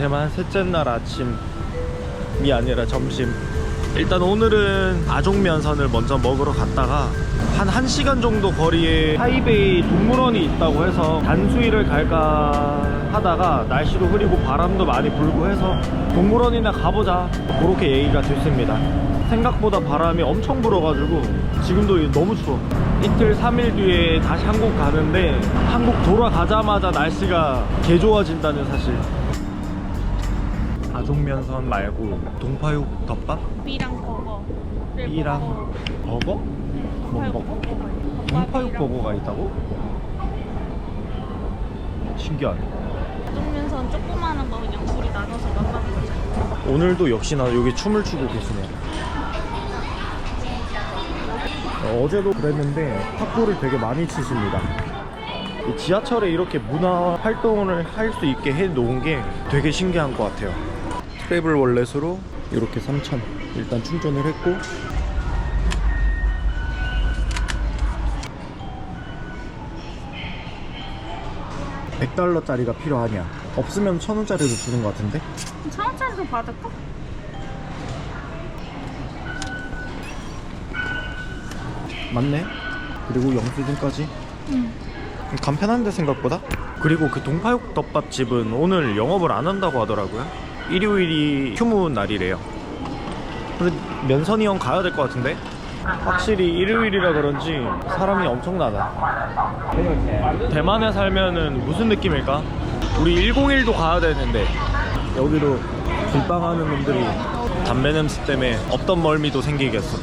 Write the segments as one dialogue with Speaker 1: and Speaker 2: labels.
Speaker 1: 대만 셋째 날 아침이 아니라 점심. 일단 오늘은 아종면선을 먼저 먹으러 갔다가 한 1시간 정도 거리에 타이베이 동물원이 있다고 해서 단수일을 갈까 하다가 날씨도 흐리고 바람도 많이 불고 해서 동물원이나 가보자. 그렇게 얘기가 됐습니다. 생각보다 바람이 엄청 불어가지고 지금도 너무 추워. 이틀 3일 뒤에 다시 한국 가는데 한국 돌아가자마자 날씨가 개 좋아진다는 사실 아종면선 말고 동파육 덮밥?
Speaker 2: B랑 버거.
Speaker 1: B랑 버거? 뭐 먹고? 동파육 버거가 있다고? 신기하네
Speaker 2: 면 조그마한 거 그냥 둘이 나눠서 만나보자.
Speaker 1: 오늘도 역시나 여기 춤을 추고 계시네요 어, 어제도 그랬는데 탁구를 되게 많이 치십니다 이 지하철에 이렇게 문화 활동을 할 수 있게 해 놓은 게 되게 신기한 것 같아요 트래블 월렛으로 이렇게 3,000 일단 충전을 했고 (100달러짜리가) 필요하냐 없으면 (1000원짜리도) 주는 것 같은데
Speaker 2: 천 원짜리도 받을까?
Speaker 1: 맞네. 그리고 영수증까지.
Speaker 2: 응.
Speaker 1: 간편한데 생각보다. 그리고 그 동파육 덮밥집은 오늘 영업을 안 한다고 하더라고요. 일요일이 휴무 날이래요. 근데 면선이 형 가야 될 것 같은데? 확실히 일요일이라 그런지 사람이 엄청나다. 대만에 살면은 무슨 느낌일까? 우리 101도 가야 되는데 여기로 불빵하는 놈들이 담배 냄새 때문에 없던 멀미도 생기겠어.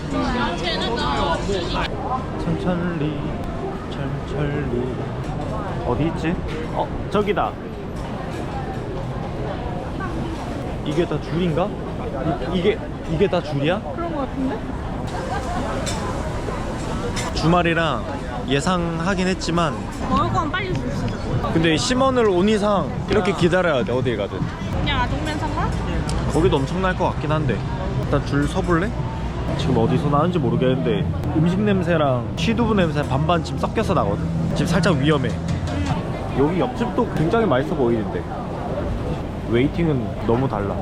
Speaker 1: 천천리 천천리 어디 있지? 어 저기다 이게 다 줄인가? 이, 이게 이게 다 줄이야?
Speaker 2: 그런 거 같은데?
Speaker 1: 주말이랑 예상하긴 했지만
Speaker 2: 먹을 건 빨리 줄 수 있어.
Speaker 1: 근데 심원을 온 이상 이렇게 기다려야 돼 어딜 가든
Speaker 2: 그냥 아동면 산가?
Speaker 1: 거기도 엄청날 것 같긴 한데 일단 줄 서볼래? 지금 어디서 나는지 모르겠는데 음식 냄새랑 취두부 냄새 반반 지금 섞여서 나거든 지금 살짝 위험해 여기 옆집도 굉장히 맛있어 보이는데 웨이팅은 너무 달라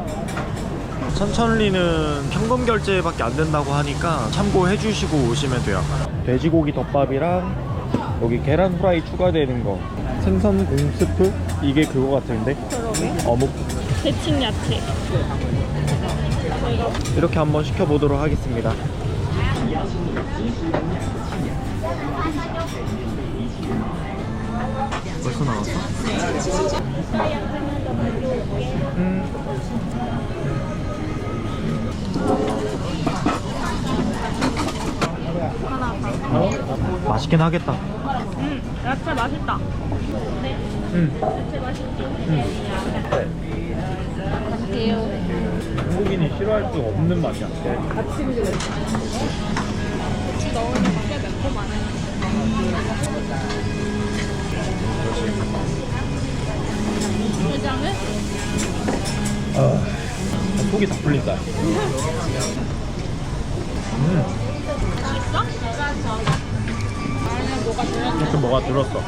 Speaker 1: 천천리는 현금 결제밖에 안 된다고 하니까 참고해 주시고 오시면 돼요 돼지고기 덮밥이랑 여기 계란 후라이 추가되는 거 생선 공스프 이게 그거 같은데
Speaker 2: 그러게.
Speaker 1: 어묵
Speaker 2: 데친 야채.
Speaker 1: 이렇게 한번 시켜보도록 하겠습니다. 벌써 나왔어? 음. 어? 맛있긴 하겠다.
Speaker 2: 응. 야채 맛있다. 네.
Speaker 1: 음.
Speaker 2: 야채 맛있지.
Speaker 1: 음.
Speaker 2: 맛있게요.
Speaker 1: 한국인이 싫어할 수 없는 맛이야.
Speaker 2: 고추 넣으니까 꽤 매콤하네.
Speaker 1: 아, 속이 다 풀린다. 음? 이렇게 뭐가 들었어.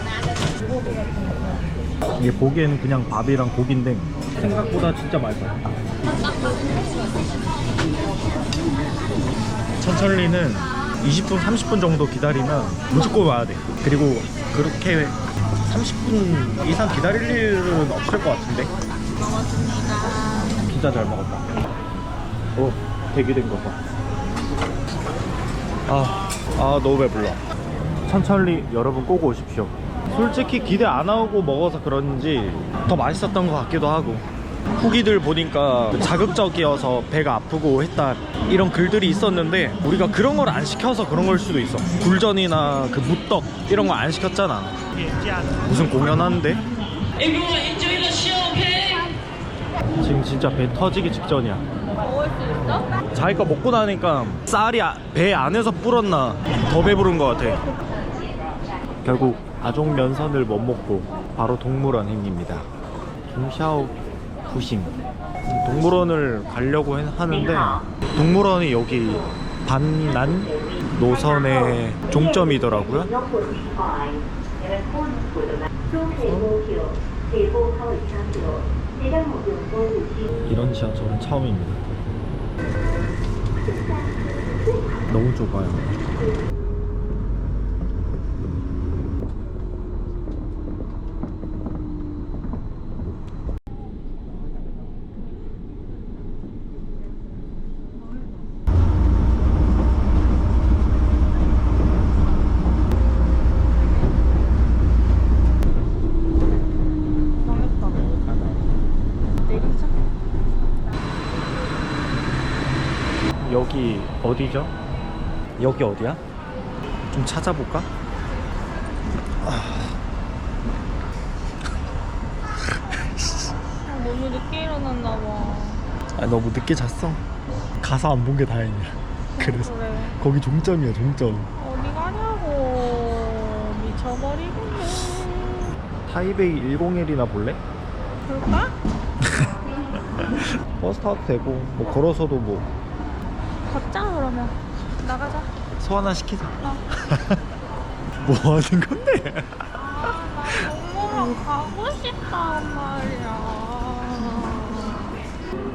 Speaker 1: 이게 보기에는 그냥 밥이랑 고기인데 생각보다 진짜 맛있어. 천천리는 20분, 30분 정도 기다리면 무조건 와야 돼. 그리고 그렇게 30분 이상 기다릴 일은 없을 것 같은데. 진짜 잘 먹었다. 어, 대기된 거 봐. 아, 아 너무 배불러. 천천리 여러분 꼭 오십시오. 솔직히 기대 안 하고 먹어서 그런지 더 맛있었던 것 같기도 하고 후기들 보니까 자극적이어서 배가 아프고 했다 이런 글들이 있었는데 우리가 그런 걸 안 시켜서 그런 걸 수도 있어. 굴전이나 그 무떡 이런 거 안 시켰잖아. 무슨 공연하는데? 지금 진짜 배 터지기 직전이야.
Speaker 2: 먹을 수 있어?
Speaker 1: 자기 거 먹고 나니까 쌀이 아- 배 안에서 불었나 더 배부른 것 같아. 결국 아종 면선을 못 먹고 바로 동물원 행입니다. 김샤오 부심 동물원을 가려고 해- 하는데 동물원이 여기 반난 노선의 종점이더라고요 이런 지하철은 처음입니다. 너무 좁아요. 여기 어디죠? 여기 어디야? 좀 찾아볼까?
Speaker 2: 아, 너무 늦게 일어났나 봐.
Speaker 1: 아 너무 늦게 잤어. 가서 안본 게 다행이야. 그래서
Speaker 2: 그래.
Speaker 1: 거기 종점이야 종점.
Speaker 2: 어디 가냐고. 미쳐버리겠네.
Speaker 1: 타이베이 101이나 볼래?
Speaker 2: 그럴까?
Speaker 1: 버스 타도 되고 뭐 걸어서도 뭐
Speaker 2: 걷자 그러면. 나가자.
Speaker 1: 소환화 시키자.
Speaker 2: 어.
Speaker 1: 뭐 하는 건데?
Speaker 2: 엄마랑 가고 싶단 말이야.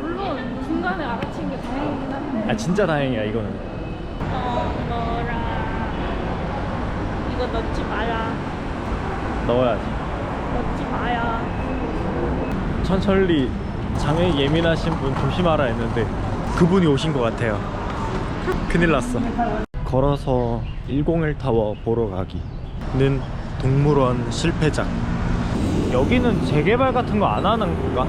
Speaker 2: 물론 중간에 알아챈 게 다행이긴 한데.
Speaker 1: 아 진짜 다행이야 이거는.
Speaker 2: 어, 넣어라. 이거 넣지 마라.
Speaker 1: 넣어야지.
Speaker 2: 넣지 마야.
Speaker 1: 천천히 장애 예민하신 분 조심하라 했는데 그분이 오신 것 같아요. 큰일 났어. 걸어서 101 타워 보러 가기는 동물원 실패작. 여기는 재개발 같은 거 안 하는 건가?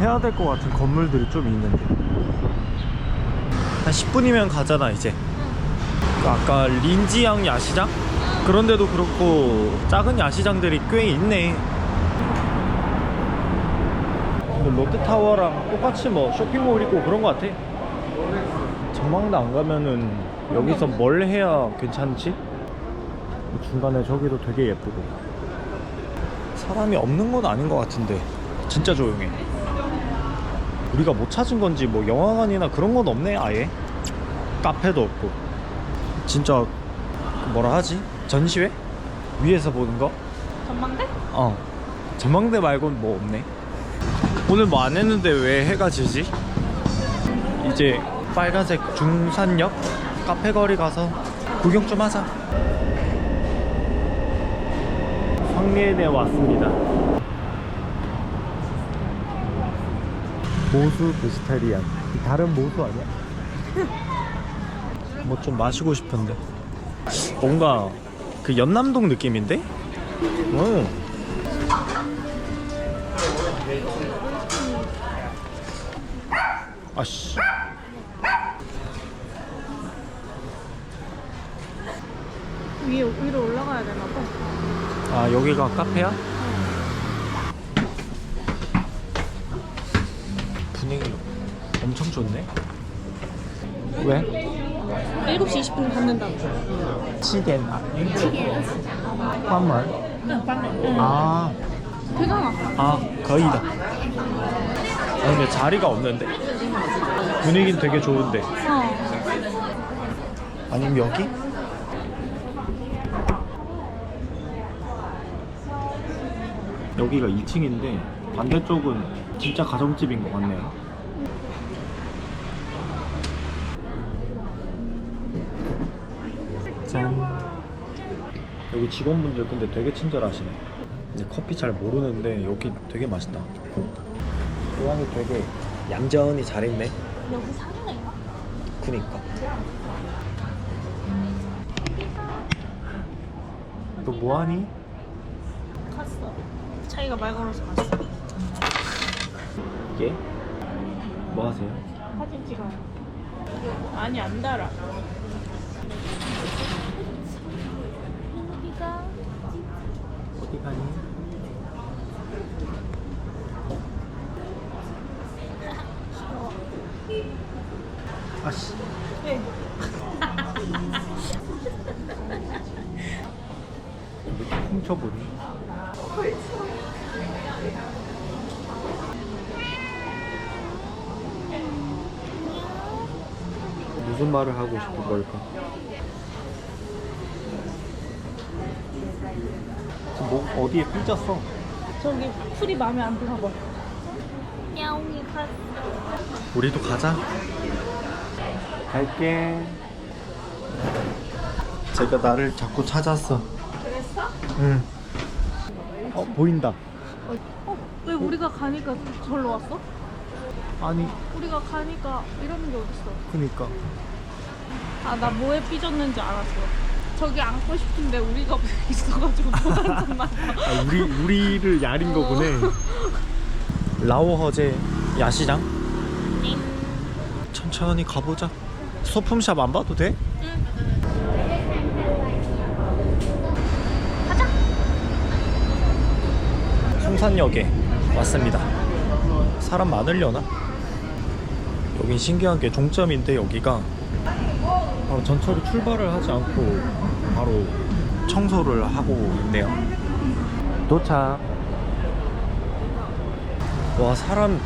Speaker 1: 해야 될 것 같은 건물들이 좀 있는데. 한 10분이면 가잖아 이제. 그 아까 린지양 야시장? 그런데도 그렇고 작은 야시장들이 꽤 있네. 롯데타워랑 똑같이 뭐 쇼핑몰 있고 그런 거 같아. 전망대 안 가면은 여기서 뭘 해야 괜찮지? 중간에 저기도 되게 예쁘고. 사람이 없는 건 아닌 것 같은데 진짜 조용해. 우리가 못 찾은 건지 뭐 영화관이나 그런 건 없네 아예. 카페도 없고. 진짜 뭐라 하지? 전시회? 위에서 보는 거?
Speaker 2: 전망대?
Speaker 1: 어 전망대 말고는 뭐 없네 오늘 뭐 안 했는데 왜 해가 지지? 이제 빨간색 중산역 카페 거리 가서 구경 좀 하자 황리에대 왔습니다 모수 베지타리안 다른 모수 아니야? 뭐 좀 마시고 싶은데 뭔가 그 연남동 느낌인데? 응. 아씨.
Speaker 2: 위에 위로 올라가야 되나 봐.
Speaker 1: 아 여기가 카페야? 분위기 엄청 좋네. 왜?
Speaker 2: 7시 20분 받는다고.
Speaker 1: 치겐. 환말. 아,
Speaker 2: 되잖아.
Speaker 1: 아 거의다. 아, 근데 자리가 없는데. 분위기는 되게 좋은데.
Speaker 2: 어.
Speaker 1: 아니면 여기? 여기가 2층인데 반대쪽은 진짜 가정집인 것 같네요. 짠. 여기 직원분들 근데 되게 친절하시네. 커피 잘 모르는데 여기 되게 맛있다. 고양이 되게 얌전히 잘 있네.
Speaker 2: 여기 사는 애가?
Speaker 1: 그니까. 너 뭐하니?
Speaker 2: 차이가 말 걸어서 갔어.
Speaker 1: 이게? 뭐 하세요?
Speaker 2: 사진 찍어요. 아니 안 달아.
Speaker 1: 어디 가니? 아씨.
Speaker 2: 네.
Speaker 1: 왜 이렇게 훔쳐보니? 무슨 말을 하고 싶은 걸까? 지금 뭐 어디에 삐졌어?
Speaker 2: 저기 풀이 마음에 안 드나 봐. 야옹이 갔어.
Speaker 1: 우리도 가자. 갈게. 제가 나를 자꾸 찾았어.
Speaker 2: 그랬어?
Speaker 1: 응. 어 보인다.
Speaker 2: 어? 왜 우리가 가니까 절로 왔어?
Speaker 1: 아니
Speaker 2: 우리가 가니까 이러는 게 어딨어?
Speaker 1: 그니까.
Speaker 2: 아, 나 뭐에 삐졌는지 알았어. 저기 앉고 싶은데 우리가 있어가지고 못 앉았나 봐.
Speaker 1: 아, 우리 우리를 야린 거구네. 라오허제 야시장. 천천히 가보자. 소품샵 안 봐도 돼?
Speaker 2: 가자.
Speaker 1: 성산역에 왔습니다. 사람 많으려나? 여긴 신기한 게 종점인데 여기가 바로 전철이 출발을 하지 않고 바로 청소를 하고 있네요. 도착. 와 사람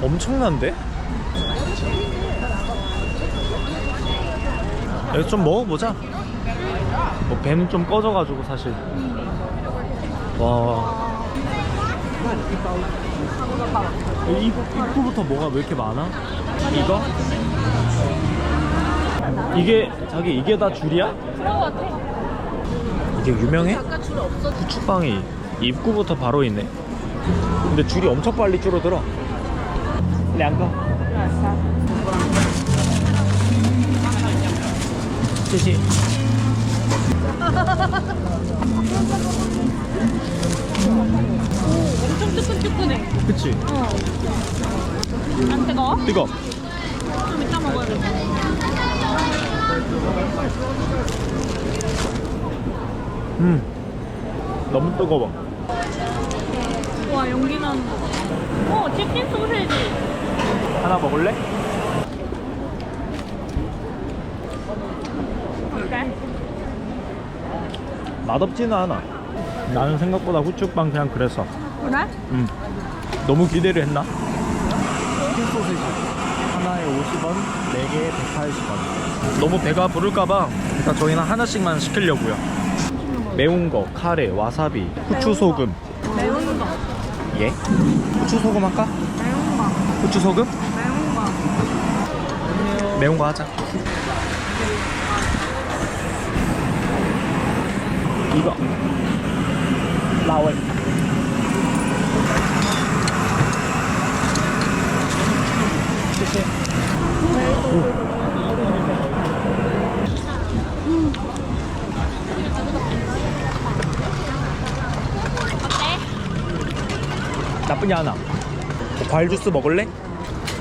Speaker 1: 엄청난데? 여기 좀 먹어보자. 뭐 배는 좀 꺼져가지고 사실. 와. 입구, 입구부터 뭐가 왜 이렇게 많아? 이거? 이게 자기 이게 다 줄이야? 이게 유명해?
Speaker 2: 아까 줄 없어.
Speaker 1: 후축방이 입구부터 바로 있네. 근데 줄이 엄청 빨리 줄어들어. 량거.谢谢.
Speaker 2: 엄청 뜨끈뜨끈해.
Speaker 1: 그치?
Speaker 2: 어. 안 뜨거워?
Speaker 1: 뜨거.
Speaker 2: 먹어야 돼.
Speaker 1: 음. 너무 뜨거워.
Speaker 2: 와, 연기 나는 거. 어, 치킨 소세지.
Speaker 1: 하나 먹을래?
Speaker 2: 어때?
Speaker 1: 맛없지는 않아. 나는 생각보다 후축빵 그냥 그랬어.
Speaker 2: 그래?
Speaker 1: 음. 너무 기대를 했나? 치킨 소세지 하나에 50원, 4개에 180원. 너무 배가 부를까봐 일단 저희는 하나씩만 시키려고요. 매운 거, 카레, 와사비, 후추 소금.
Speaker 2: 매운 거.
Speaker 1: 예? 후추 소금 할까?
Speaker 2: 매운 거.
Speaker 1: 후추 소금?
Speaker 2: 매운 거.
Speaker 1: 매운 거 하자. 이거. 라오이.
Speaker 2: 어때?
Speaker 1: 나쁘지 않아. 과일 주스 먹을래?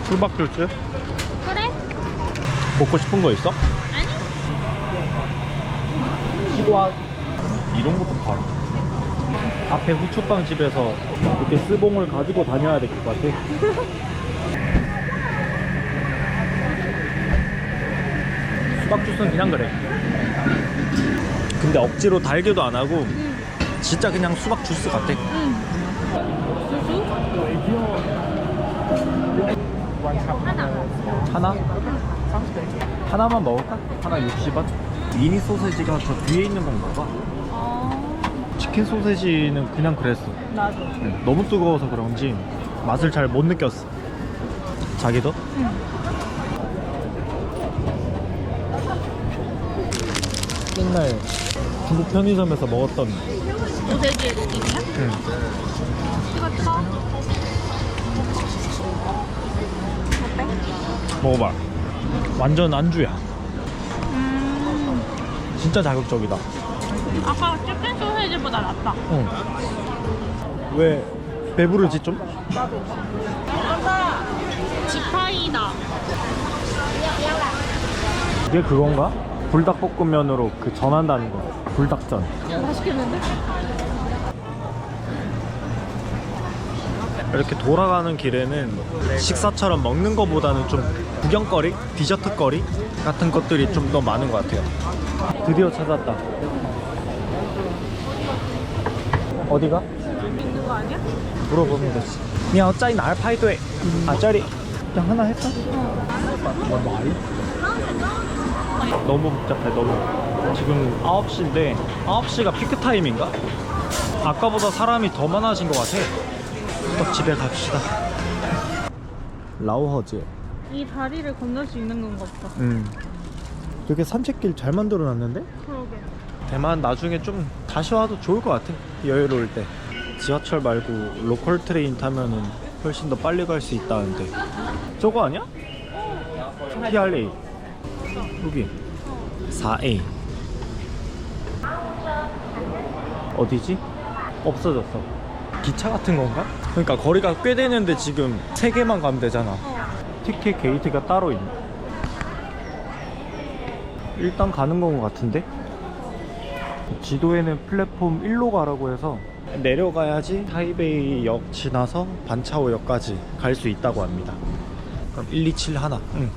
Speaker 1: 수박 주스?
Speaker 2: 그래?
Speaker 1: 먹고 싶은 거 있어?
Speaker 2: 아니?
Speaker 1: 이런 것도 팔아 앞에 후추빵 집에서 이렇게 스봉을 가지고 다녀야 될 것 같아 수박 주스는 그냥 그래 근데 억지로 달기도 안 하고 진짜 그냥 수박 주스 같아
Speaker 2: 수수? 하나.
Speaker 1: 하나? 하나만 먹을까? 하나 60원? 미니 소세지가 저 뒤에 있는 건가 봐
Speaker 2: 어,
Speaker 1: 치킨 소세지는 그냥 그랬어
Speaker 2: 나도.
Speaker 1: 응, 너무 뜨거워서 그런지 맛을 잘 못 느꼈어. 자기도? 옛날 중국 편의점에서 먹었던
Speaker 2: 소세지의 느낌이야?
Speaker 1: 응.
Speaker 2: 이거 쳐. 어때?
Speaker 1: 먹어봐. 완전 안주야.
Speaker 2: 음,
Speaker 1: 진짜 자극적이다.
Speaker 2: 아까 치킨 소세지보다 낫다.
Speaker 1: 응. 왜 배부르지 좀?
Speaker 2: 지파이다.
Speaker 1: 이게 그건가? 불닭볶음면으로 그 전한다는 거 불닭전
Speaker 2: 맛있겠는데?
Speaker 1: 이렇게 돌아가는 길에는 식사처럼 먹는 거보다는 좀 구경거리? 디저트거리? 같은 것들이 좀 더 많은 것 같아요 드디어 찾았다 어디가?
Speaker 2: 있는 거 아니야?
Speaker 1: 물어보면 되지 미야 어짜이 날 파이도에 아짜리 그냥 하나 했어? 뭐 말이? 너무 복잡해, 너무. 지금 9시인데 9시가 피크 타임인가? 아까보다 사람이 더 많아진 것 같아. 또 집에 갑시다. 라오허즈.
Speaker 2: 이 다리를 건널 수 있는 건가 보다.
Speaker 1: 음. 되게 산책길 잘 만들어 놨는데?
Speaker 2: 그러게.
Speaker 1: 대만 나중에 좀 다시 와도 좋을 것 같아. 여유로울 때. 지하철 말고 로컬 트레인 타면은 훨씬 더 빨리 갈 수 있다는데. 저거 아니야? PRA. 여기. 4A. 어디지? 없어졌어. 기차 같은 건가? 그러니까 거리가 꽤 되는데 지금 3개만 가면 되잖아. 티켓 게이트가 따로 있네. 일단 가는 건 것 같은데? 지도에는 플랫폼 1로 가라고 해서 내려가야지 타이베이 역 지나서 반차오역까지 갈 수 있다고 합니다. 그럼 127 하나. 응.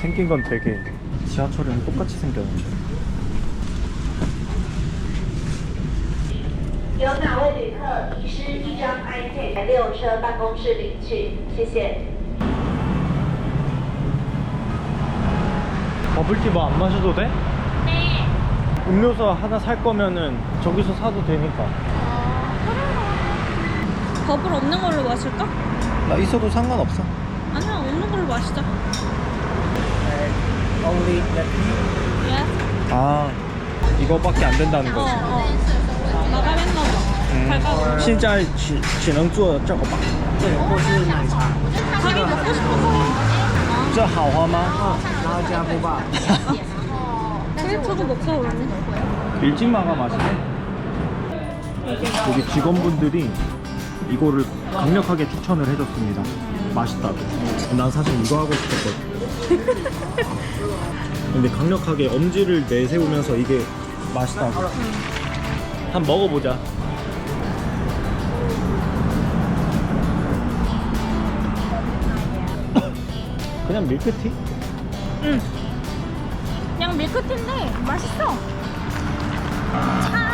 Speaker 1: 생긴 건 되게 지하철이랑 똑같이 생겼는데 버블티 뭐 안 마셔도 돼?
Speaker 2: 네.
Speaker 1: 음료수 하나 살 거면은 저기서 사도 되니까.
Speaker 2: 아, 버블 없는 걸로 마실까?
Speaker 1: 나 있어도 상관없어.
Speaker 2: 아니야, 없는 걸로 마시자. 예?
Speaker 1: 아, 이거밖에 안 된다는
Speaker 2: 어,
Speaker 1: 거지.
Speaker 2: 어. 나가랬나 봐. 잘 가고.
Speaker 1: 现在只只能做这个吧。
Speaker 2: 자기 먹고 싶어서.
Speaker 1: 这好喝吗？
Speaker 2: 그래, 저거 먹자, 그러면.
Speaker 1: 일찍 마가 마시네. 여기 직원분들이 이거를 강력하게 추천을 해줬습니다. 맛있다고. 난 사실 이거 하고 싶었거든. 근데 강력하게 엄지를 내세우면서 이게 맛있다고. 한번 먹어보자. 그냥 밀크티?
Speaker 2: 그냥 밀크티인데 맛있어. 차